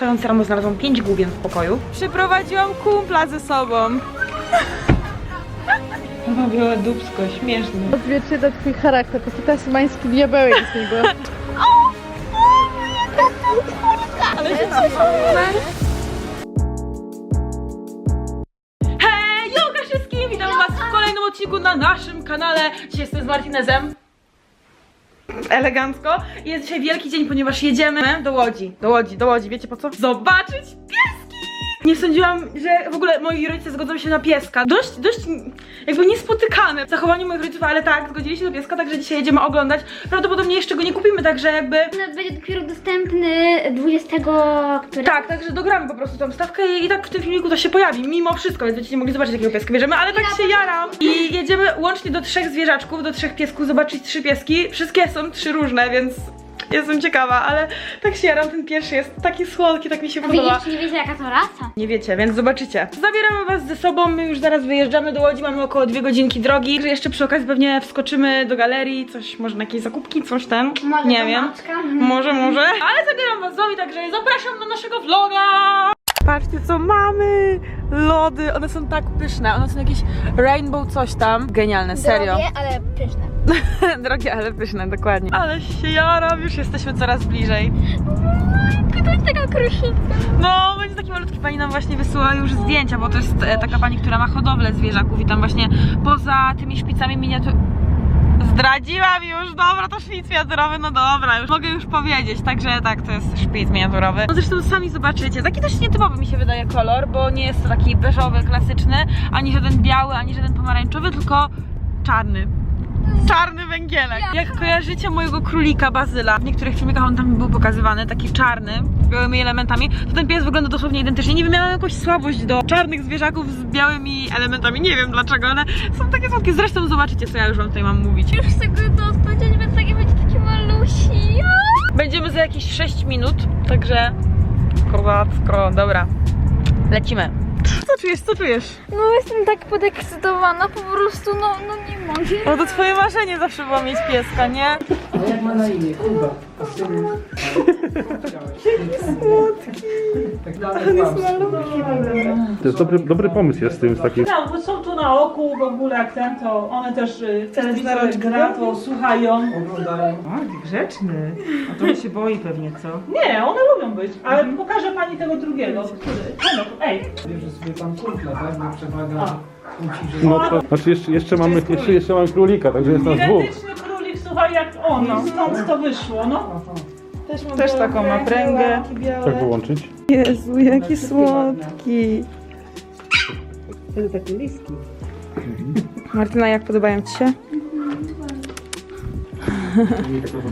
wstając rano znalazłam pięć główien w pokoju. Przyprowadziłam kumpla ze sobą. Bawiła dubsko, śmieszny. Odzwierciedla twój charakter, to taka szymański diabeł jest z niego. Hej, yoga wszystkim! Witam was w kolejnym odcinku na naszym kanale. Dzisiaj jestem z Martinezem. Elegancko. Jest dzisiaj wielki dzień, ponieważ jedziemy do Łodzi. Do Łodzi, do Łodzi. Wiecie po co? Zobaczyć pieski! Nie sądziłam, że w ogóle moi rodzice zgodzą się na pieska. Dość, dość jakby niespotykane zachowanie moich rodziców, ale tak, zgodzili się na pieska, także dzisiaj jedziemy oglądać. Prawdopodobnie jeszcze go nie kupimy, także jakby Będzie dopiero dostępny 20 który? Tak, także dogramy po prostu tą stawkę i, i tak w tym filmiku to się pojawi, mimo wszystko, więc będziecie mogli zobaczyć jakiego pieska bierzemy, ale tak się jaram. I jedziemy łącznie do trzech zwierzaczków, do trzech piesków, zobaczyć trzy pieski. Wszystkie są trzy różne, więc jestem ciekawa, ale tak się jaram, ten pierwszy jest taki słodki, tak mi się wy podoba. jeszcze nie wiecie jaka to rasa? Nie wiecie, więc zobaczycie. Zabieramy was ze sobą, my już zaraz wyjeżdżamy do Łodzi, mamy około dwie godzinki drogi. Jeszcze przy okazji pewnie wskoczymy do galerii, coś, może na jakieś zakupki, coś tam. Może nie wiem. Maczka? Może, może. Ale zabieram was z wami, także zapraszam do naszego vloga! Patrzcie co mamy! Lody, one są tak pyszne, one są jakieś rainbow coś tam. Genialne, serio. Drogie, ale pyszne. Drogie, ale pyszne, dokładnie. Ale się jaram, już jesteśmy coraz bliżej. Jest taka kruszyca. No, będzie taki malutki, pani nam właśnie wysyła już zdjęcia, bo to jest e, taka pani, która ma hodowlę zwierzaków i tam właśnie poza tymi szpicami miniatur... Zdradziłam już, dobra, to szpic miniaturowy, no dobra, już mogę już powiedzieć, także tak, to jest szpic miniaturowy. No zresztą sami zobaczycie, taki też nietypowy mi się wydaje kolor, bo nie jest to taki beżowy, klasyczny, ani żaden biały, ani żaden pomarańczowy, tylko czarny. Czarny węgielek. Jak kojarzycie mojego królika Bazyla, w niektórych filmikach on tam był pokazywany, taki czarny, z białymi elementami, to ten pies wygląda dosłownie identycznie. Nie wiem, miałam jakąś słabość do czarnych zwierzaków z białymi elementami, nie wiem dlaczego, ale są takie słodkie. Zresztą zobaczycie, co ja już wam tutaj mam mówić. Już chcę go dostać, więc taki będzie taki malusi. Będziemy za jakieś 6 minut, także kozacko, dobra. Lecimy. Co czujesz, co czujesz? No jestem tak podekscytowana, po prostu no, no nie mogę. No to twoje marzenie zawsze było mieć pieska, nie? A jak ma na imię? Kuba. Słodki. Tak dalej To jest dobry, dobry pomysł jest z tym, z takim No, bo są tu na oku w ogóle jak ten, to one też y, gra, to słuchają. Oglądają. A, grzeczny. A to on się boi pewnie, co? Nie, one lubią być, ale pokażę pani tego drugiego, który... Ej, no, ej, Bierze sobie tam kurtla, tak? Ma przewaga płci, że... No to, znaczy jeszcze, jeszcze mamy jeszcze, jeszcze mamy królika, także jest nas dwóch. identyczny słuchaj, jak on, no. stąd to wyszło, no. Też białe taką ma pręgę. łapki białe. Tak wyłączyć. Jezu, jaki słodki. To jest taki liski. Martyna, jak podobają ci się?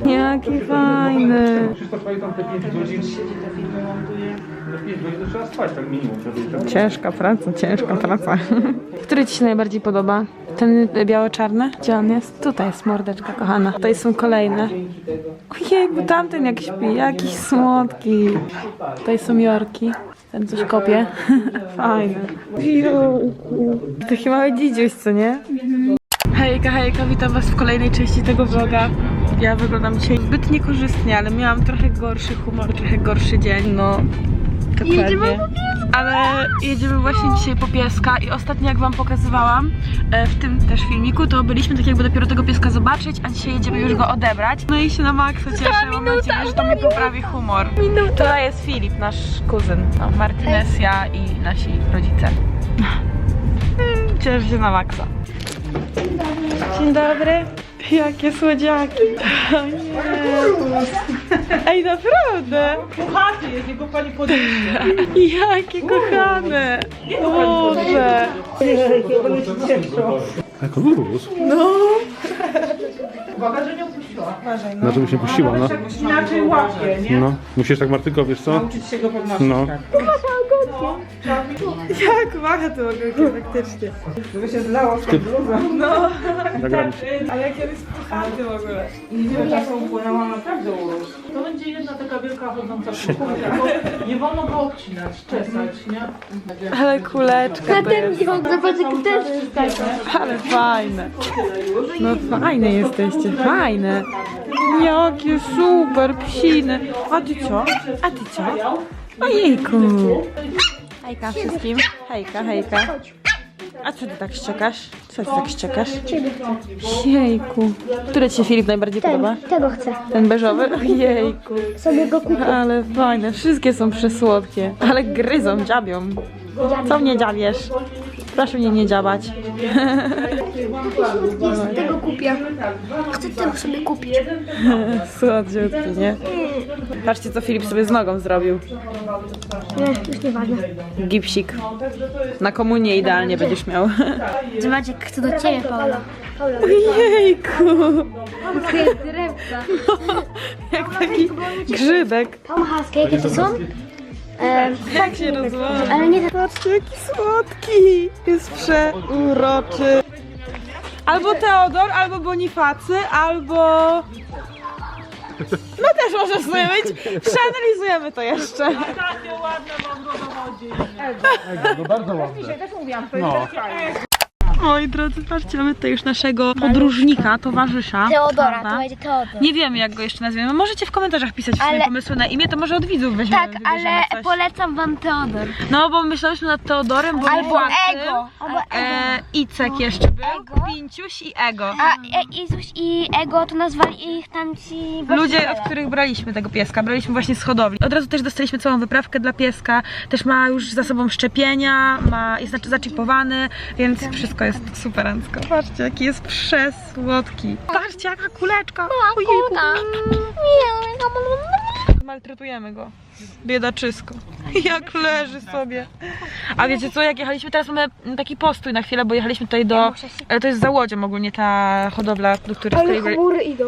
Jaki fajny. Krzysztof, pamiętam te 5 godzin. No 5 godzin to trzeba spać tak minimum. Ciężka praca, ciężka praca. Który ci się najbardziej podoba? Ten biało-czarny? Gdzie on jest? Tutaj jest mordeczka kochana. Tutaj są kolejne. Ojej, bo tamten jak śpi, jakiś słodki. Tutaj są Jorki. Ten coś kopie. Fajny. Taki mały dzidziuś, co nie? Hejka, hejka, witam was w kolejnej części tego vloga. Ja wyglądam dzisiaj zbyt niekorzystnie, ale miałam trochę gorszy humor, trochę gorszy dzień, no dokładnie. Ale jedziemy właśnie dzisiaj po pieska i ostatnio jak wam pokazywałam e, w tym też filmiku, to byliśmy tak jakby dopiero tego pieska zobaczyć, a dzisiaj jedziemy już go odebrać. No i się na maksa cieszę, mam nadzieję, że to mi poprawi humor. Tutaj jest Filip, nasz kuzyn, no, Martinez, ja i nasi rodzice. Cieszę się na maksa. Dzień dobry. Jakie słodziaki. O nie. Ej, naprawdę. Puchaty jest, jego pani podniesie. Jakie kochane. Boże. Jak on urósł. Uwaga, że nie opuściła. Na żeby się puściła, no. Inaczej łapie, nie? No. Musisz tak Martynko, wiesz co? Uczyć się go podnosić. No. Tak. Jak macha to ogólnie faktycznie. Żeby się zlało z tą bluzą. Nagram Ale jak on jest puchaty w ogóle. Niewiele czasu upłynęło, naprawdę urósł. To będzie jedna taka wielka chodząca kukurydza, bo nie wolno go obcinać, czesać, nie? Ale kuleczka to jest. Zobacz jaki też. Ale fajne. No fajne jesteście, fajne. Jakie super psiny. A ty co? A ty co? Ojejku. Hejka wszystkim. Hejka, hejka. A co ty tak szczekasz? Co ty tak szczekasz? Jejku. Który ci się Filip najbardziej podoba? Tego chcę. Ten beżowy? Ojejku. Sobie go kupię. Ale fajne, wszystkie są przesłodkie. Ale gryzą, dziabią. Co mnie dziabiesz? Proszę mnie nie dziabać. Kupię. Chcę tego sobie kupić. Słodziutki, nie? Patrzcie, co Filip sobie z nogą zrobił. Nie, już nieważne. Gipsik. Na komunię idealnie będziesz miał. Maciek, chcę do ciebie, Paula. Ojejku! Drewka. Jak taki grzybek. Paula Machalska, jakie to są? E, Jak się rozłącza. ale nie tak. Patrzcie, jaki słodki! Jest przeuroczy. Albo Teodor, albo Bonifacy, albo... No też może sobie być. Przeanalizujemy to jeszcze. Takie ładne mam go dowodzi. No bardzo ładne. Też mówiłam, to jest No. Moi drodzy, patrzcie, mamy tutaj już naszego podróżnika, towarzysza. Teodora, prawda? to będzie Teodor. Nie wiemy, jak go jeszcze nazwiemy. Możecie w komentarzach pisać swoje Ale- pomysły na imię, to może od widzów weźmiemy, Tak, ale coś. polecam wam Teodor. No, bo myślałyśmy nad Teodorem, Albo Bonifacym, Ego. Albo Ego. E, Icek jeszcze był, Ego. Pinciuś i Ego. A e, Izus i Ego to nazwali ich tam ci... Ludzie, od których braliśmy tego pieska, braliśmy właśnie z hodowli. Od razu też dostaliśmy całą wyprawkę dla pieska, też ma już za sobą szczepienia, ma, jest zaczipowany, więc wszystko jest superancko. Patrzcie, jaki jest przesłodki. Patrzcie, jaka kuleczka. Ojejku. Maltretujemy go. Biedaczysko. Jak leży sobie. A wiecie co, jak jechaliśmy, teraz mamy taki postój na chwilę, bo jechaliśmy tutaj do... Ale to jest za łodzią ogólnie ta hodowla, do której... byli- chmury idą.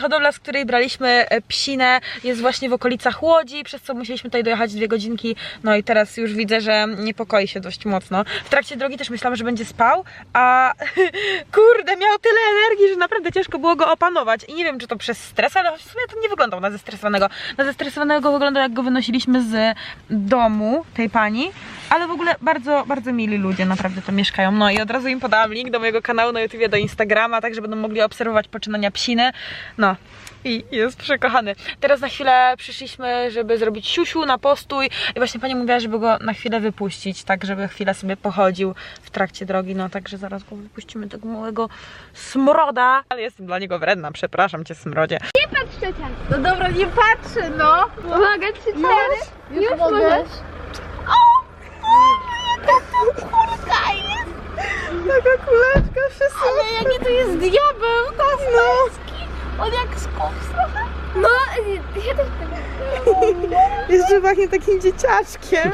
Hodowla, z której braliśmy e, psinę, jest właśnie w okolicach Łodzi, przez co musieliśmy tutaj dojechać dwie godzinki. No i teraz już widzę, że niepokoi się dość mocno. W trakcie drogi też myślałam, że będzie spał, a kurde, miał tyle energii, że naprawdę ciężko było go opanować. I nie wiem, czy to przez stres, ale w sumie to nie wyglądał na zestresowanego. Na zestresowanego wyglądał, jak go wynosiliśmy z domu tej pani. Ale w ogóle bardzo, bardzo mili ludzie naprawdę to mieszkają. No i od razu im podałam link do mojego kanału na YouTubie, do Instagrama, tak żeby będą mogli obserwować poczynania psiny. No. I jest przekochany. Teraz na chwilę przyszliśmy, żeby zrobić siusiu na postój i właśnie pani mówiła, żeby go na chwilę wypuścić, tak żeby chwilę sobie pochodził w trakcie drogi, no także zaraz go wypuścimy, tego małego smroda. Ale jestem dla niego wredna, przepraszam cię smrodzie. No dobra, nie patrzę, no. Uwaga, trzy, cztery. Już, mogę. Taka kuleczka, wszyscy Ale jaki to jest diabeł, to jest męski. On jak skoks trochę. No, ja też tak. Jeszcze pachnie takim dzieciaczkiem,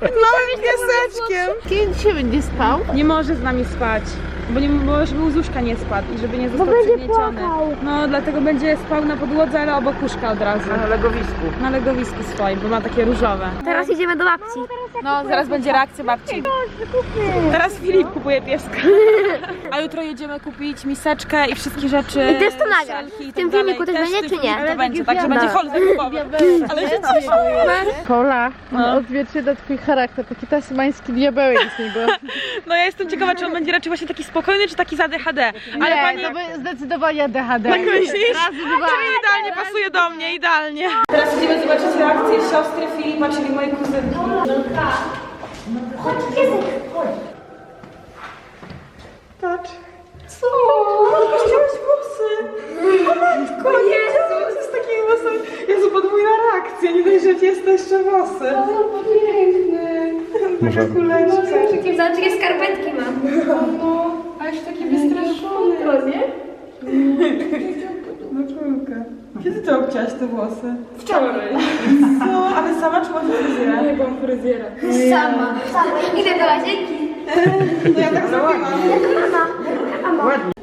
małym pieseczkiem. Kiedy dzisiaj będzie spał? Nie może z nami spać, bo, nie, bo żeby łóżka nie spadł i żeby nie został będzie przygnieciony. płakał. No, dlatego będzie spał na podłodze, ale obok łóżka od razu. Na legowisku. Na legowisku swoim, bo ma takie różowe. Teraz idziemy do babci. No, zaraz będzie reakcja babci. Teraz Filip kupuje pieska. A jutro jedziemy kupić miseczkę i wszystkie rzeczy. I też to nagrasz. szelki i W tym tak dalej. filmiku też będzie, w tym czy nie? filmiku To będzie, także będzie hol zakupowy. Ale się cieszę. Paula, No. odzwierciedla twój charakter, taki tasmański diabełek z niego. No ja jestem ciekawa, czy on będzie raczej właśnie taki spokojny, czy taki z ADHD. Ale nie, pani... to by zdecydowanie ADHD. Tak myślisz? Razy dwa. Czyli idealnie pasuje do mnie, idealnie. Teraz idziemy zobaczyć reakcję siostry Filipa, czyli mojej kuzynki. Patrz. Co? Puściłaś włosy. O matko, Jezu, co jest z takimi włosami? Jezu, podwójna reakcja, nie dość, że jest to jeszcze włosy. O, piękny. Taka kuleczka. Takie znaczy skarpetki mam. No, już taki wystraszony. nie? No czulka. Kiedy ty obciałaś te włosy? Wczoraj. Co? Ale sama czy masz fryzjerę? Nie, mam fryzjera. Sama. Sama. Idę do łazienki. No ja tak zrobiłam.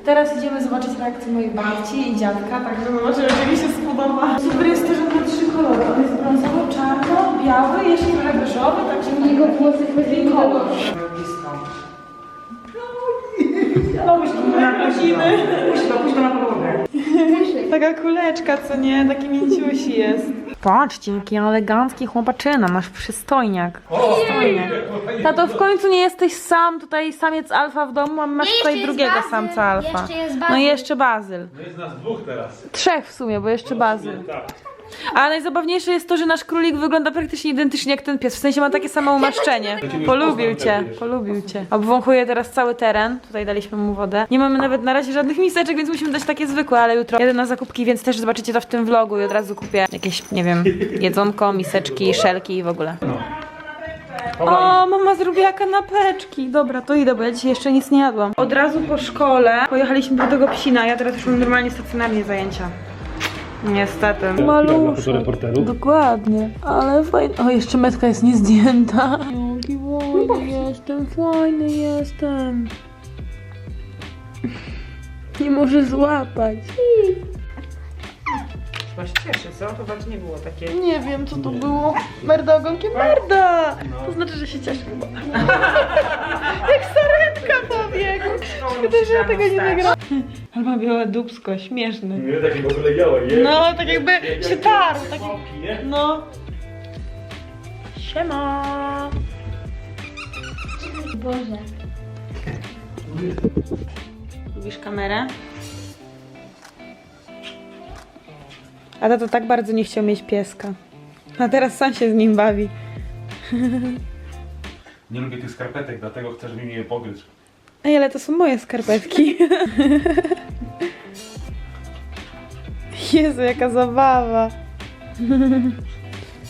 Teraz idziemy zobaczyć reakcję mojej babci i dziadka, tak żeby zobaczymy, czy mi się spodoba. Super jest to, że ma trzy kolory. On jest brązowy, czarno, biały, jeszcze trochę beżowy, także jego włosy chodzi kolor. No, Puść to, puść na podłogę. Taka kuleczka, co nie? Taki mięciusi jest. Patrzcie, jaki elegancki chłopaczyna, nasz przystojniak. Przystojniak. Tato, w końcu nie jesteś sam, tutaj samiec alfa w domu, a masz tutaj drugiego Bazyl. samca alfa. Jeszcze jest No i jeszcze Bazyl. Jest nas dwóch teraz. Trzech w sumie, bo jeszcze Bazyl. Tak. A najzabawniejsze jest to, że nasz królik wygląda praktycznie identycznie jak ten pies. W sensie ma takie samo umaszczenie. Polubił cię, polubił cię. Obwąchuje teraz cały teren. Tutaj daliśmy mu wodę. Nie mamy nawet na razie żadnych miseczek, więc musimy dać takie zwykłe, ale jutro jadę na zakupki, więc też zobaczycie to w tym vlogu i od razu kupię jakieś, nie wiem, jedzonko, miseczki, szelki i w ogóle. O, mama zrobiła kanapeczki. Dobra, to idę, bo ja dzisiaj jeszcze nic nie jadłam. Od razu po szkole pojechaliśmy do tego psina. Ja teraz już mam normalnie stacjonarnie zajęcia. Niestety. Maluszek. reporterów. Dokładnie. Ale fajny. O, jeszcze metka jest niezdjęta. Jaki fajny jestem, fajny jestem. Nie może złapać. Chyba się cieszy, co? To bardziej nie było takie... Nie wiem, co to było. Merda ogonkiem merda! To znaczy, że się cieszy chyba. Jak sarenka pobiegł. Szkoda, że ja tego nie nagrałam. Ale ma białe dubsko, śmieszny. Nie, takie w ogóle białe, je. No, tak jakby się tarł. Tak nie? no. Siema. Boże. Lubisz kamerę? A tato tak bardzo nie chciał mieć pieska. A teraz sam się z nim bawi. Nie lubię tych skarpetek, dlatego chcę, żeby mi je pogryźć. Ej, ale to są moje skarpetki. Jezu, jaka zabawa.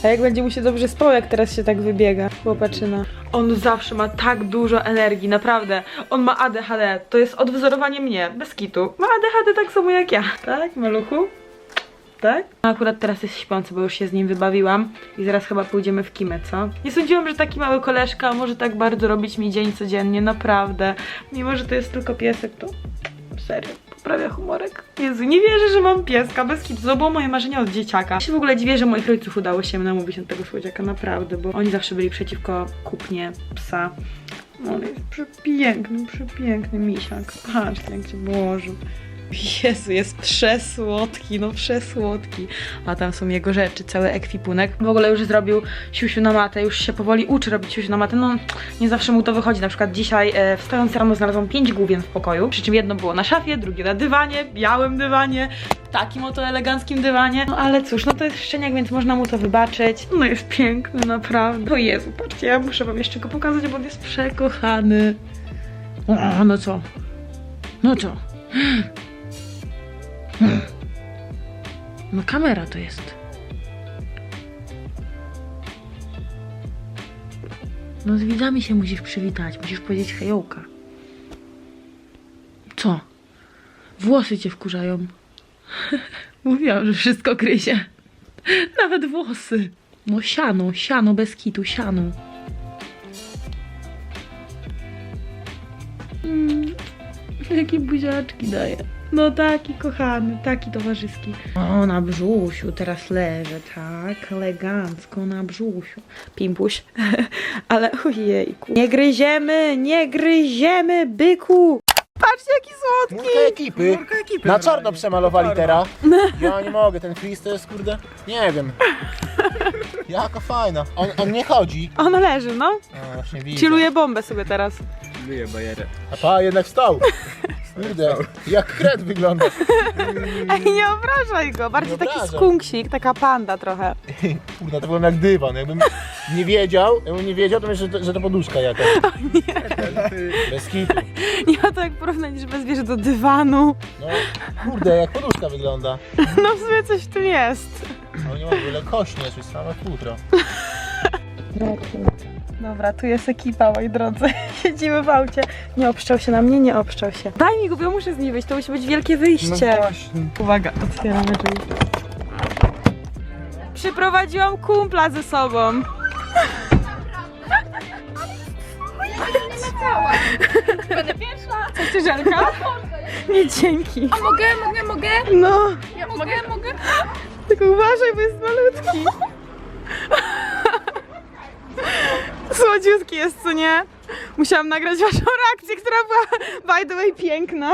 A jak będzie mu się dobrze spał, jak teraz się tak wybiega, chłopaczyna. On zawsze ma tak dużo energii, naprawdę. On ma ADHD, to jest odwzorowanie mnie, bez kitu. Ma ADHD tak samo jak ja. Tak, maluchu? Tak? Akurat teraz jest śpiący, bo już się z nim wybawiłam i zaraz chyba pójdziemy w kimę, co? Nie sądziłam, że taki mały koleżka może tak bardzo robić mi dzień codziennie, naprawdę. Mimo, że to jest tylko piesek, to serio, poprawia humorek. Jezu, nie wierzę, że mam pieska, bez kitu, to było moje marzenie od dzieciaka. Ja się w ogóle dziwię, że moich rodziców udało się namówić na tego słodziaka, naprawdę, bo oni zawsze byli przeciwko kupnie psa. On jest przepiękny, przepiękny misiak. Patrzcie, jak się położył. Jezu, jest przesłodki, no przesłodki. A tam są jego rzeczy, cały ekwipunek. W ogóle już zrobił siusiu na matę, już się powoli uczy robić siusiu na matę. No, nie zawsze mu to wychodzi. Na przykład dzisiaj e, wstając rano znalazłam pięć główien w pokoju. Przy czym jedno było na szafie, drugie na dywanie, białym dywanie, takim oto eleganckim dywanie. No ale cóż, no to jest szczeniak, więc można mu to wybaczyć. No jest piękny, naprawdę. O Jezu, patrzcie, ja muszę wam jeszcze go pokazać, bo on jest przekochany. O, no co? No co? No kamera to jest. No z widzami się musisz przywitać, musisz powiedzieć hejołka. Co? Włosy cię wkurzają. Mówiłam, że wszystko gryzie. Nawet włosy. No siano, siano bez kitu, siano. jakie buziaczki daje. No taki kochany, taki towarzyski. O, na brzusiu, teraz leżę, tak, elegancko na brzusiu. Pimpuś, ale ojejku. Nie gryziemy, nie gryziemy, byku. Patrzcie, jaki słodki. Murka ekipy. Na czarno przemalowali teraz. Ja nie mogę, ten Chris to jest kurde. Nie wiem. Jaka fajna. On, on nie chodzi. Ona leży, no. A, właśnie widzę. Chilluje bombę sobie teraz. A pa jednak wstał. Kurde, jak kret wygląda. Ej, nie obrażaj go. Bardziej taki obrażam. skunksik, taka panda trochę. Kurde, to wygląda jak dywan. Jakbym nie wiedział, jakbym nie wiedział, to myślę, że to, że to poduszka jakaś. Bez kitu. Nie ma to jak porównać, że zwierzę do dywanu. No, kurde, jak poduszka wygląda. No w sumie coś w tym jest. No nie mogę, ile kośnie, coś same futro. Dobra, tu jest ekipa, moi drodzy. Siedzimy w aucie. Nie obszczał się na mnie, nie obszczał się. Daj mi go, bo ja muszę z niej wyjść. To musi być wielkie wyjście. Uwaga, otwieramy drzwi. Przyprowadziłam kumpla ze sobą. Będę pierwsza. Chcesz żelka? Nie, dzięki. A mogę, mogę, mogę? No, Ja mogę, mogę. tylko uważaj, bo jest malutki. Słodziutki jest, co nie? Musiałam nagrać waszą reakcję, która była by the way piękna.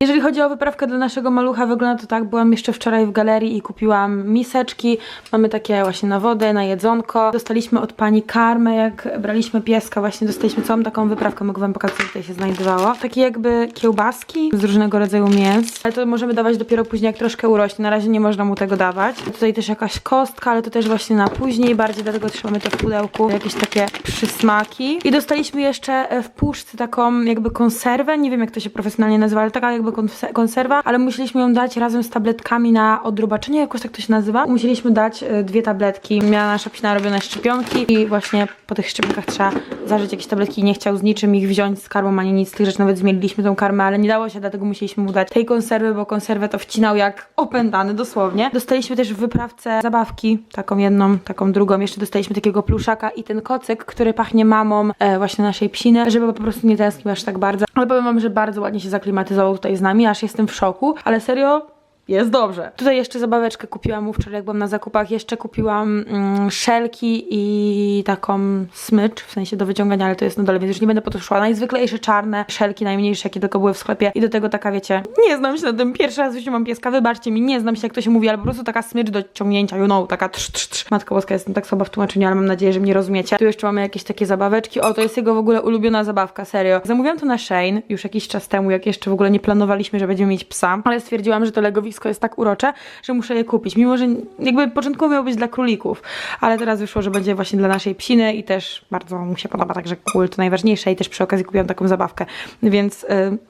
Jeżeli chodzi o wyprawkę dla naszego malucha, wygląda to tak, byłam jeszcze wczoraj w galerii i kupiłam miseczki. Mamy takie właśnie na wodę, na jedzonko. Dostaliśmy od pani karmę, jak braliśmy pieska, właśnie dostaliśmy całą taką wyprawkę, mogę wam pokazać, co tutaj się znajdowało. Takie jakby kiełbaski z różnego rodzaju mięs. Ale to możemy dawać dopiero później, jak troszkę urośnie. Na razie nie można mu tego dawać. Tutaj też jakaś kostka, ale to też właśnie na później bardziej, dlatego trzymamy to w pudełku. Jakieś takie przysmaki. I dostaliśmy jeszcze e, w puszce taką jakby konserwę, nie wiem jak to się profesjonalnie nazywa, ale taka jakby konse- konserwa, ale musieliśmy ją dać razem z tabletkami na odrobaczenie, jakoś tak to się nazywa. Musieliśmy dać e, dwie tabletki. Miała nasza psina robione szczepionki i właśnie po tych szczepionkach trzeba zażyć jakieś tabletki. Nie chciał z niczym ich wziąć z karmą ani nic z tych rzeczy, nawet zmieliliśmy tą karmę, ale nie dało się, dlatego musieliśmy mu dać tej konserwy, bo konserwę to wcinał jak opętany dosłownie. Dostaliśmy też w wyprawce zabawki, taką jedną, taką drugą. Jeszcze dostaliśmy takiego pluszaka i ten kocyk, który pachnie mamą e, właśnie naszej psiny, żeby po prostu nie tęsknił aż tak bardzo. Ale powiem wam, że bardzo ładnie się zaklimatyzował tutaj z nami, aż jestem w szoku, ale serio jest dobrze. Tutaj jeszcze zabaweczkę kupiłam mu wczoraj, jak byłam na zakupach. Jeszcze kupiłam mm, szelki i taką smycz, w sensie do wyciągania, ale to jest na dole, więc już nie będę po to szła. Najzwyklejsze czarne szelki, najmniejsze, jakie tylko były w sklepie. I do tego taka, wiecie, nie znam się na tym. Pierwszy raz w mam pieska, wybaczcie mi, nie znam się jak to się mówi, ale po prostu taka smycz do ciągnięcia, you know, taka trz, trz, trz. Matka Boska, jestem tak słaba w tłumaczeniu, ale mam nadzieję, że mnie rozumiecie. Tu jeszcze mamy jakieś takie zabaweczki. O, to jest jego w ogóle ulubiona zabawka, serio. Zamówiłam to na Shane już jakiś czas temu, jak jeszcze w ogóle nie planowaliśmy, że będziemy mieć psa, ale stwierdziłam, że to legowisko jest tak urocze, że muszę je kupić. Mimo, że jakby początkowo miało być dla królików, ale teraz wyszło, że będzie właśnie dla naszej psiny i też bardzo mu się podoba, także cool, to najważniejsze i też przy okazji kupiłam taką zabawkę, więc y,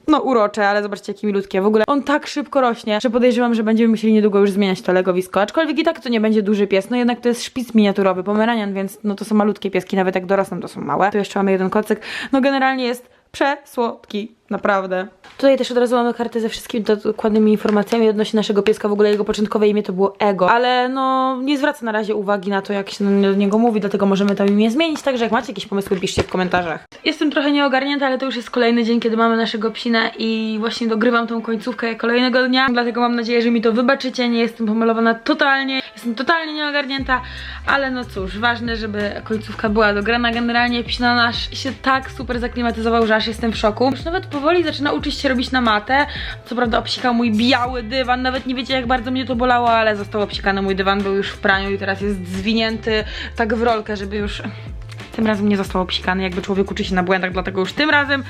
no urocze, ale zobaczcie jakie milutkie. W ogóle on tak szybko rośnie, że podejrzewam, że będziemy musieli niedługo już zmieniać to legowisko, aczkolwiek i tak to nie będzie duży pies, no jednak to jest szpic miniaturowy, pomeranian, więc no to są malutkie pieski, nawet jak dorosną to są małe. Tu jeszcze mamy jeden kocyk, no generalnie jest przesłodki, naprawdę. Tutaj też od razu mamy kartę ze wszystkimi dokładnymi informacjami odnośnie naszego pieska, w ogóle jego początkowe imię to było Ego, ale no nie zwraca na razie uwagi na to, jak się do niego mówi, dlatego możemy to imię zmienić, także jak macie jakieś pomysły, piszcie w komentarzach. Jestem trochę nieogarnięta, ale to już jest kolejny dzień, kiedy mamy naszego psina i właśnie dogrywam tą końcówkę kolejnego dnia, dlatego mam nadzieję, że mi to wybaczycie, nie jestem pomalowana totalnie, jestem totalnie nieogarnięta, ale no cóż, ważne, żeby końcówka była dograna. Generalnie psina nasz się tak super zaklimatyzował, że aż jestem w szoku. Już nawet powoli zaczyna uczyć się robić na matę. Co prawda obsikał mój biały dywan, nawet nie wiecie jak bardzo mnie to bolało, ale został obsikany mój dywan, był już w praniu i teraz jest zwinięty tak w rolkę, żeby już tym razem nie został obsikany, jakby człowiek uczy się na błędach, dlatego już tym razem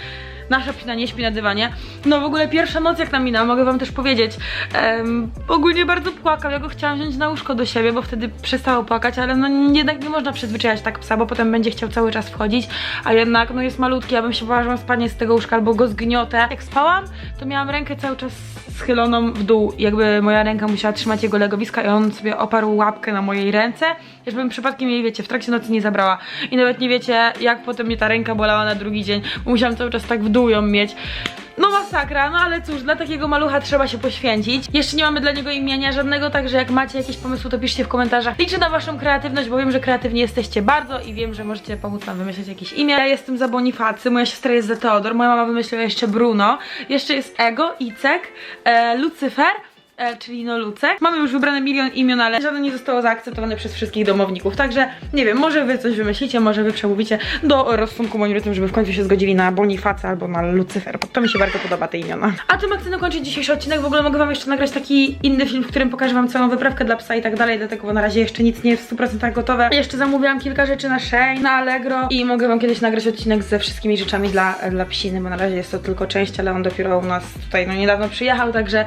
nasza psina nie śpi na dywanie. No w ogóle pierwsza noc jak nam minęła, mogę wam też powiedzieć. Ogólnie bardzo płakał, ja go chciałam wziąć na łóżko do siebie, bo wtedy przestało płakać, ale no jednak nie można przyzwyczajać tak psa, bo potem będzie chciał cały czas wchodzić, a jednak no jest malutki, ja bym się bała, że on spadnie z tego łóżka albo go zgniotę. Jak spałam, to miałam rękę cały czas schyloną w dół, jakby moja ręka musiała trzymać jego legowiska i on sobie oparł łapkę na mojej ręce, żebym przypadkiem jej, wiecie, w trakcie nocy nie zabrała. I nawet nie wiecie, jak potem mnie ta ręka bolała na drugi dzień, bo musiałam cały czas tak w dół mieć. No masakra, no ale cóż, dla takiego malucha trzeba się poświęcić. Jeszcze nie mamy dla niego imienia żadnego, także jak macie jakieś pomysły, to piszcie w komentarzach. Liczę na waszą kreatywność, bo wiem, że kreatywni jesteście bardzo i wiem, że możecie pomóc nam wymyśleć jakieś imię. Ja jestem za Bonifacy, moja siostra jest za Teodor, moja mama wymyśliła jeszcze Bruno, jeszcze jest Ego, Icek, e, Lucyfer, e, czyli no Lucek. Mamy już wybrane milion imion, ale żadne nie zostało zaakceptowane przez wszystkich domowników, także nie wiem, może wy coś wymyślicie, może wy przemówicie do rozsądku rodzicom, żeby w końcu się zgodzili na Bonifacę albo na Lucyfer, bo to mi się bardzo podoba te imiona. A tym akcentem kończyć dzisiejszy odcinek, w ogóle mogę wam jeszcze nagrać taki inny film, w którym pokażę wam całą wyprawkę dla psa i tak dalej, dlatego bo na razie jeszcze nic nie jest w 100% gotowe. Jeszcze zamówiłam kilka rzeczy na Shein, na Allegro i mogę wam kiedyś nagrać odcinek ze wszystkimi rzeczami dla, dla psiny, bo na razie jest to tylko część, ale on dopiero u nas tutaj no niedawno przyjechał, także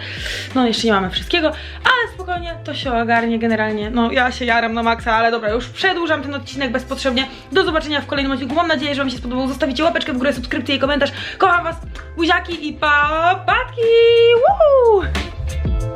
no jeszcze nie mamy wszystkiego, ale spokojnie, to się ogarnie generalnie. No ja się jaram na maksa, ale dobra, już przedłużam ten odcinek bezpotrzebnie. Do zobaczenia w kolejnym odcinku. Mam nadzieję, że wam się spodobał. Zostawicie łapeczkę w górę, subskrypcję i komentarz. Kocham was, buziaki i pa, patki! Woohoo!